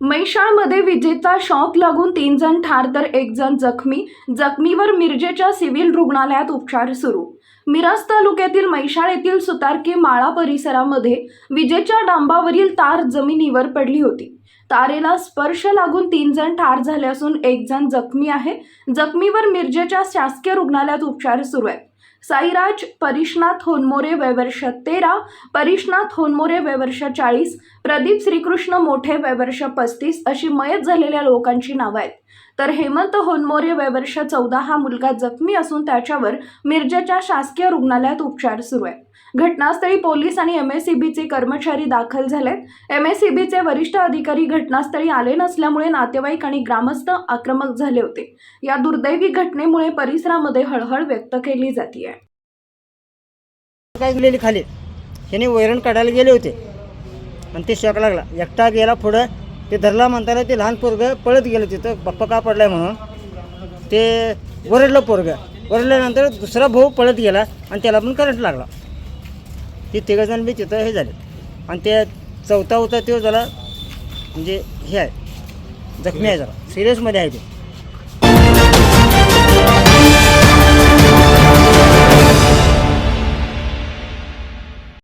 मैशाळमध्ये विजेचा शॉक लागून तीन जण ठार तर एक जण जखमी. जखमीवर मिरजेच्या सिव्हिल रुग्णालयात उपचार सुरू. मिरज तालुक्यातील मैशाळ येथील सुतारकी माळा परिसरामध्ये विजेच्या डांबावरील तार जमिनीवर पडली होती. तारेला स्पर्श लागून तीन जण ठार झाले असून एक जण जखमी आहे. जखमीवर मिरजेच्या शासकीय रुग्णालयात उपचार सुरू आहेत. साईराज परिशनाथ होनमोरे वयवर्ष तेरा परिशनाथ होनमोरे वयवर्ष चाळीस प्रदीप श्रीकृष्ण मोठे वयवर्ष पस्तीस अशी मयत झालेल्या लोकांची नावं आहेत. तर हेमंत होनमोरे वयवर्ष चौदा हा मुलगा जखमी असून त्याच्यावर मिरजेच्या शासकीय रुग्णालयात उपचार सुरू आहे घटनास्थळी पोलीस आणि एम एस चे कर्मचारी दाखल झालेत. एम एस चे वरिष्ठ अधिकारी घटनास्थळी आले नसल्यामुळे नातेवाईक आणि ग्रामस्थ आक्रमक झाले होते. या दुर्दैवी घटनेमुळे परिसरामध्ये हळहळ व्यक्त केली जाते काय गेलेली खाली? ह्याने वैरण काढायला गेले होते. आणि ते शॉक लागला. एकटा गेला पुढं ते धरला म्हणताना ते लहान पोरगं पळत गेलं तिथं. बाप्पा का पडलाय म्हणून? ते वरडलं पोरगं. वरडल्यानंतर दुसरा भाऊ पळत गेला आणि त्याला पण करंट लागला. ते तिघंजण बी तिथं हे झाले. आणि ते चौथा होता तो झाला म्हणजे हे आहे. जखमी आहे जरा. सिरियसमध्ये आहे ते.